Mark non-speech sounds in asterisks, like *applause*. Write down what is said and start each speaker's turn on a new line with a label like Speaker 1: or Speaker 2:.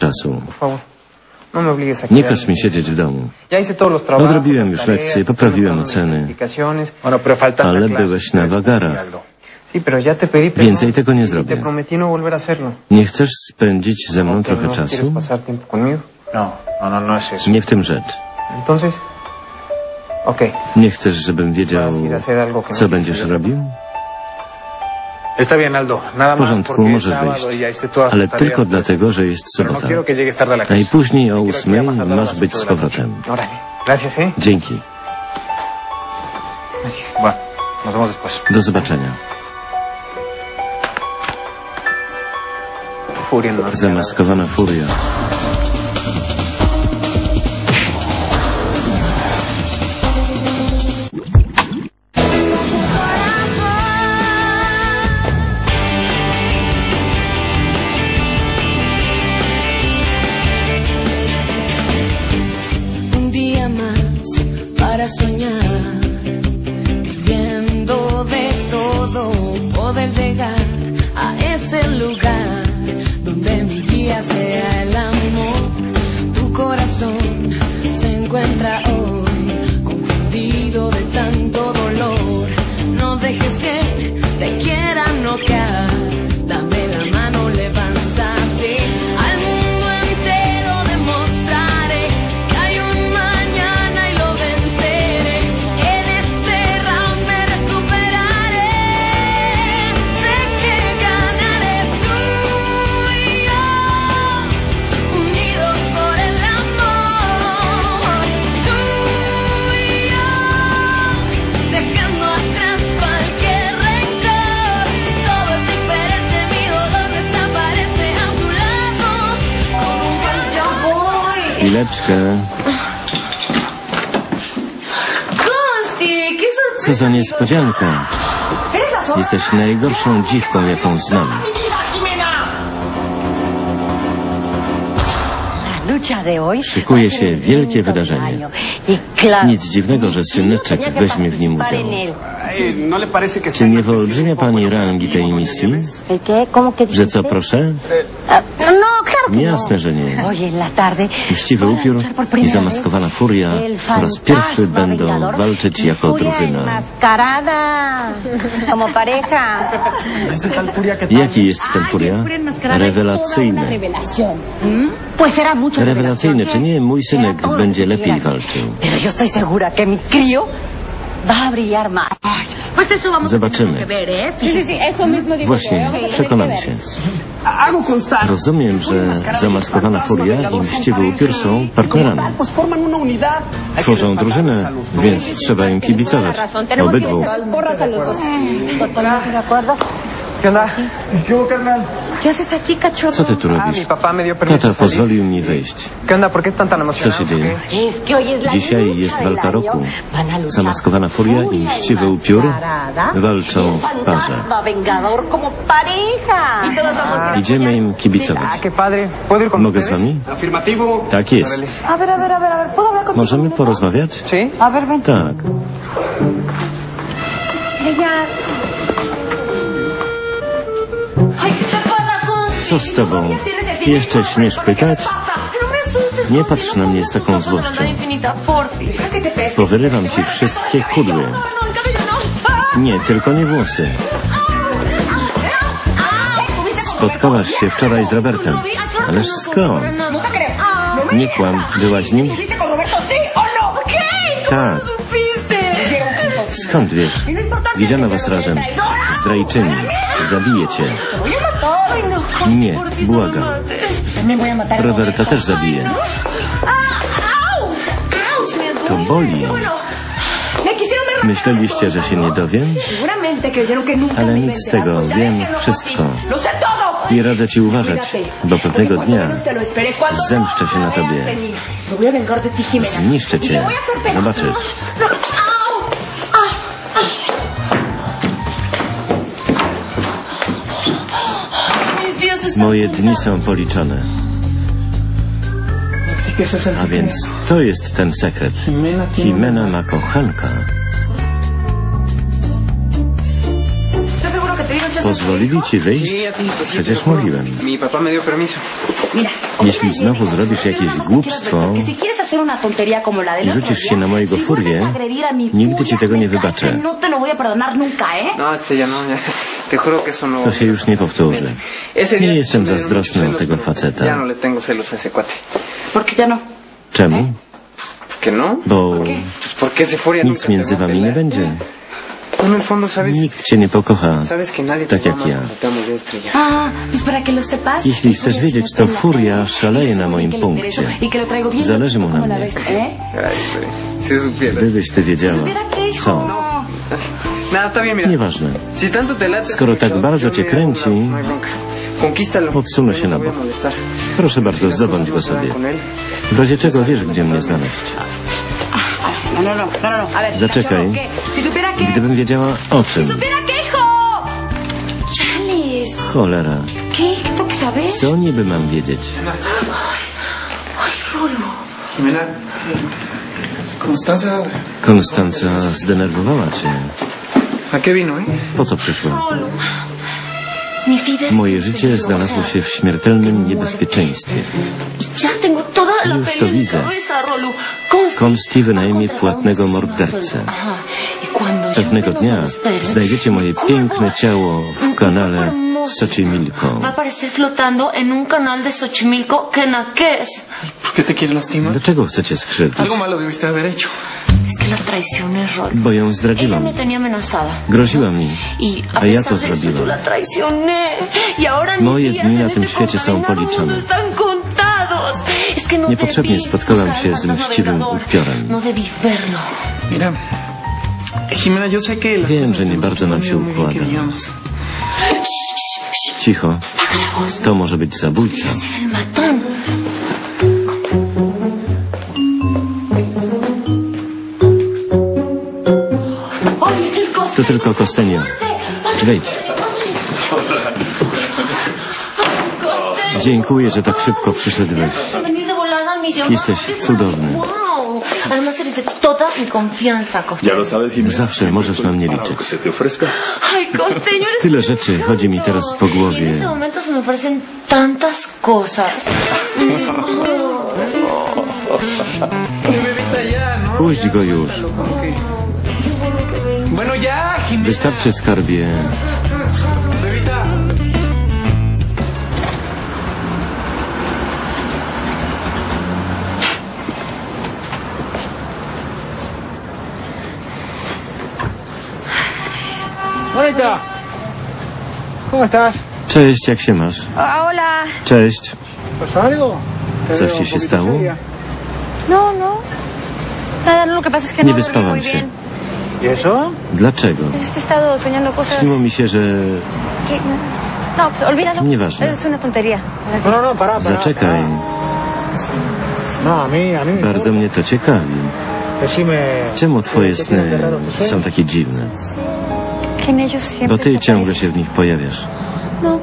Speaker 1: czasu.
Speaker 2: No
Speaker 1: Nie każ mi siedzieć w domu. Odrobiłem już lekcje, poprawiłem oceny. Ale byłeś na wagarach. Więcej tego nie
Speaker 2: y
Speaker 1: zrobię.
Speaker 2: No.
Speaker 1: Nie chcesz spędzić ze mną
Speaker 2: ¿O que
Speaker 1: trochę
Speaker 2: no quieres
Speaker 1: czasu? Nie w tym rzecz. Nie chcesz, żebym wiedział, co będziesz robił? W porządku, możesz wyjść.
Speaker 3: y
Speaker 1: Ale tylko dlatego, że jest
Speaker 3: no
Speaker 1: sobota. Najpóźniej o ósmej masz być z powrotem.
Speaker 2: ¿eh?
Speaker 1: Dzięki. Do zobaczenia. Zamaskowana furia.
Speaker 4: Más para soñar, viviendo de todo, poder llegar a ese lugar donde mi guía sea el amor. Tu corazón se encuentra hoy
Speaker 1: Chwileczkę. Co za niespodzianka. Jesteś najgorszą dziwką, jaką znam. Szykuje się
Speaker 5: el
Speaker 1: wielkie wydarzenie. Nic dziwnego, że syneczek weźmie w nim udział.
Speaker 5: En él.
Speaker 3: ¿No le parece que
Speaker 1: Czy nie wyolbrzymia pani rangi tej misji?
Speaker 5: ¿El qué? ¿Cómo que
Speaker 1: Że co, proszę? Jasne, że nie. Mściwy upiór i zamaskowana furia po raz pierwszy będą walczyć jako drużyna. Jaki jest ten furia? Rewelacyjny. Rewelacyjny, czy nie? Mój synek będzie lepiej walczył.
Speaker 5: Va a brillar más.
Speaker 1: Zobaczymy.
Speaker 6: ¿eh?
Speaker 1: Właśnie, przekonam się. Rozumiem, że zamaskowana furia i mściwy upiór są partnerami. Tworzą drużynę, więc trzeba im kibicować. Obydwu.
Speaker 6: Porras a los dos.
Speaker 5: Totalmente de acuerdo.
Speaker 2: ¿Qué onda?
Speaker 6: ¿Qué haces aquí, cachorro?
Speaker 1: Co ty tu
Speaker 2: Ah, mi
Speaker 1: robisz?
Speaker 2: papá me dio permiso
Speaker 1: Tata pozwolił mi wyjść.
Speaker 2: ¿Qué onda? ¿Por qué están tan
Speaker 1: Co
Speaker 2: emocionados?
Speaker 1: się dzieje?
Speaker 5: Es que hoy es la
Speaker 1: Dzisiaj
Speaker 5: lucha
Speaker 1: jest walka
Speaker 5: año.
Speaker 1: roku. Zamaskowana furia i mściwy upiór
Speaker 5: enmascarada
Speaker 1: walczą
Speaker 5: y
Speaker 1: w parze.
Speaker 5: fantasma vengador como pareja.
Speaker 6: Y
Speaker 1: Idziemy im
Speaker 2: Ah,
Speaker 1: kibicować.
Speaker 2: qué padre. ¿Puedo ir con
Speaker 1: Mogę z
Speaker 2: ustedes?
Speaker 1: wami?
Speaker 3: Afirmativo.
Speaker 1: Tak jest.
Speaker 5: A ver, a ver, a ver, a ver, ¿puedo hablar contigo?
Speaker 1: Możemy porozmawiać?
Speaker 2: ¿Sí?
Speaker 5: A ver, ven.
Speaker 1: Tak.
Speaker 7: Ay,
Speaker 1: Co z tobą? Jeszcze śmiesz pytać? Nie patrz na mnie z taką złością. Powyrywam ci wszystkie kudły. Nie, tylko nie włosy. Spotkałaś się wczoraj z Robertem. Ależ skąd? Nie kłam, byłaś nim?
Speaker 7: ¿Estuviste
Speaker 1: Skąd wiesz? Widziano was razem. Zdrajczyni. Zabiję cię. Nie, błagam. Roberta też zabiję. To boli. Myśleliście, że się nie dowiem? Ale nic z tego, wiem wszystko. I radzę ci uważać, bo pewnego dnia zemszczę się na tobie. Zniszczę cię. Zobaczysz. Moje dni są policzone. A więc to jest ten sekret.
Speaker 3: Jimena
Speaker 1: ma kochanka. Pozwolili ci wyjść? Przecież mówiłem. Jeśli znowu zrobisz jakieś głupstwo i rzucisz się na mojego furię, nigdy ci tego nie wybaczę.
Speaker 5: No ¿eh?
Speaker 3: No, no, no.
Speaker 1: To się już nie powtórzy. Nie jestem zazdrosny o tego faceta.
Speaker 3: No le tengo celos a ese cuate.
Speaker 5: ¿Por qué ya no?
Speaker 1: Czemu?
Speaker 3: ¿Por qué no?
Speaker 1: Bo nic między wami nie będzie. Nikt cię nie pokocha, tak jak ja.
Speaker 5: Ah, pues para que lo sepas.
Speaker 1: Jeśli chcesz wiedzieć, to furia szaleje na moim punkcie. Zależy mu na
Speaker 5: ¿Cómo la
Speaker 1: mnie. Gdybyś ty wiedziała. Co?
Speaker 3: Mira.
Speaker 1: Nieważne. Skoro tak bardzo cię kręci,
Speaker 3: no
Speaker 1: odsunę się
Speaker 3: No
Speaker 1: na bok. Proszę bardzo,
Speaker 3: cosas
Speaker 1: go
Speaker 3: no
Speaker 1: sobie. W razie czego wiesz, gdzie mnie znaleźć.
Speaker 5: No, no, no, no, no, no.
Speaker 1: Zaczekaj. Gdybym wiedziała o czym.
Speaker 5: Chales.
Speaker 1: Cholera.
Speaker 5: ¿Qué? ¿Tú qué sabes?
Speaker 1: Co niby mam wiedzieć?
Speaker 3: Jimena. Constanza.
Speaker 1: Konstanca zdenerwowała cię.
Speaker 3: ¿A qué vino, eh?
Speaker 1: Po co przyszła? Moje życie znalazło się w śmiertelnym niebezpieczeństwie. Już to widzę. Konsti wynajmie płatnego mordercę. Pewnego dnia znajdziecie moje piękne ciało w kanale Xochimilco. Dlaczego chcecie skrzywdzić? Bo ją
Speaker 7: Ella
Speaker 1: zdradziłam.
Speaker 7: me tenía amenazada.
Speaker 1: Groziła mi.
Speaker 7: Y a
Speaker 1: A ja
Speaker 7: pesar
Speaker 1: to
Speaker 7: de eso, yo
Speaker 1: zrobiłem.
Speaker 7: la traicioné. Y ahora mis
Speaker 1: Moje dni
Speaker 7: en
Speaker 1: na tym
Speaker 7: este
Speaker 1: świecie są policzone.
Speaker 7: mundo están contados. Es que no
Speaker 1: Niepotrzebnie
Speaker 7: buscar
Speaker 1: się z mściwym upiorem.
Speaker 7: No debí verlo.
Speaker 3: Mira. Jimena, yo sé que las
Speaker 1: Wiem, że nie bardzo nam
Speaker 3: no
Speaker 1: się układa. Cicho. To może być zabójca. To tylko Kostenio. Wejdź. Dziękuję, że tak szybko przyszedłeś. Jesteś cudowny. Zawsze możesz na mnie liczyć. *laughs* Tyle rzeczy chodzi mi teraz po głowie. Puść go już.
Speaker 3: Bueno, ya, Jimena.
Speaker 1: Wystarczy skarbie. Cześć, jak się masz?
Speaker 6: Hola.
Speaker 1: Cześć. Coś ci się stało?
Speaker 6: No, no. Nada, no, lo que pasa es que
Speaker 1: Nie
Speaker 6: no dormí
Speaker 1: wyspałam
Speaker 6: muy
Speaker 1: się.
Speaker 6: bien.
Speaker 2: ¿Y eso?
Speaker 1: Dlaczego? Śniło mi się, że...
Speaker 6: que... No.
Speaker 1: Nieważne.
Speaker 2: No, no, no, pará.
Speaker 1: Zaczekaj. Bardzo mnie to ciekawi. Czemu twoje
Speaker 2: ¿qué tienen
Speaker 1: sny są takie dziwne? Bo ty ciągle się w nich pojawiasz.
Speaker 4: No